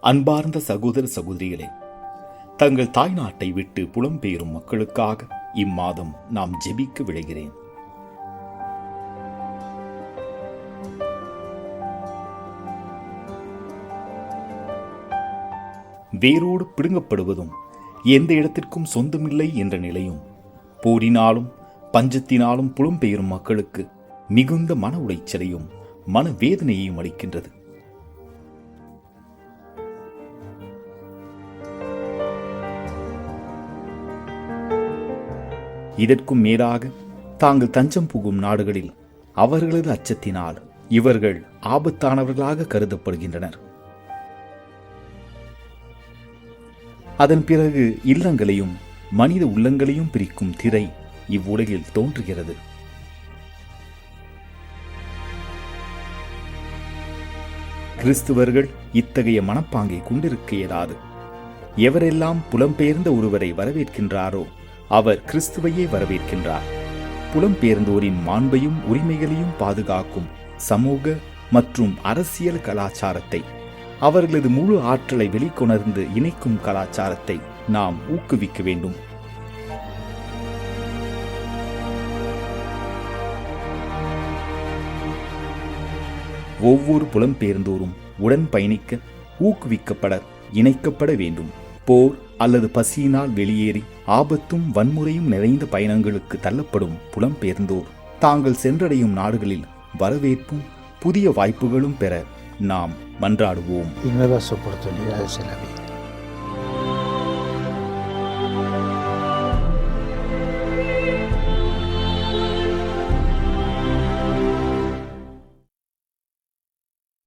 அன்பார்ந்த சகோதர சகோதரிகளே தங்கள் தாய்நாட்டை விட்டு புலம்பெயரும் மக்களுக்காக இம்மாதம் நாம் ஜெபிக்க விளைகிறேன் வேரோடு பிடுங்கப்படுவதும் எந்த இடத்திற்கும் சொந்தமில்லை என்ற நிலையும் போரினாலும் பஞ்சத்தினாலும் புலம்பெயரும் மக்களுக்கு மிகுந்த மன உளைச்சலையும் மன வேதனையையும் அளிக்கின்றது. இதற்கும் மேலாக தாங்கள் தஞ்சம் புகும் நாடுகளில் அவர்களது அச்சத்தினால் இவர்கள் ஆபத்தானவர்களாக கருதப்படுகின்றனர். அதன் பிறகு இல்லங்களையும் மனித உள்ளங்களையும் பிரிக்கும் திரை இவ்வுலகில் தோன்றுகிறது. கிறிஸ்துவர்கள் இத்தகைய மனப்பாங்கை கொண்டிருக்க இயலாது. எவரெல்லாம் புலம்பெயர்ந்த ஒருவரை வரவேற்கின்றாரோ அவர் கிறிஸ்துவையே வரவேற்கின்றார். புலம்பெயர்ந்தோரின் மாண்பையும் உரிமைகளையும் பாதுகாக்கும் சமூக மற்றும் அரசியல் கலாச்சாரத்தை அவர்களது முழு ஆற்றலை வெளிக்கொணர்ந்து இணைக்கும் கலாச்சாரத்தை நாம் ஊக்குவிக்க வேண்டும். ஒவ்வொரு புலம்பெயர்ந்தோரும் உடன் பயணிக்க ஊக்குவிக்கப்பட இணைக்கப்பட வேண்டும். போர் அல்லது பசியினால் வெளியேறி ஆபத்தும் வன்முறையும் நிறைந்த பயணங்களுக்கு தள்ளப்படும் புலம்பெயர்ந்தோர். தாங்கள் சென்றடையும் நாடுகளில் வரவேற்பும் புதிய வாய்ப்புகளும் பெற நாம் மன்றாடுவோம்.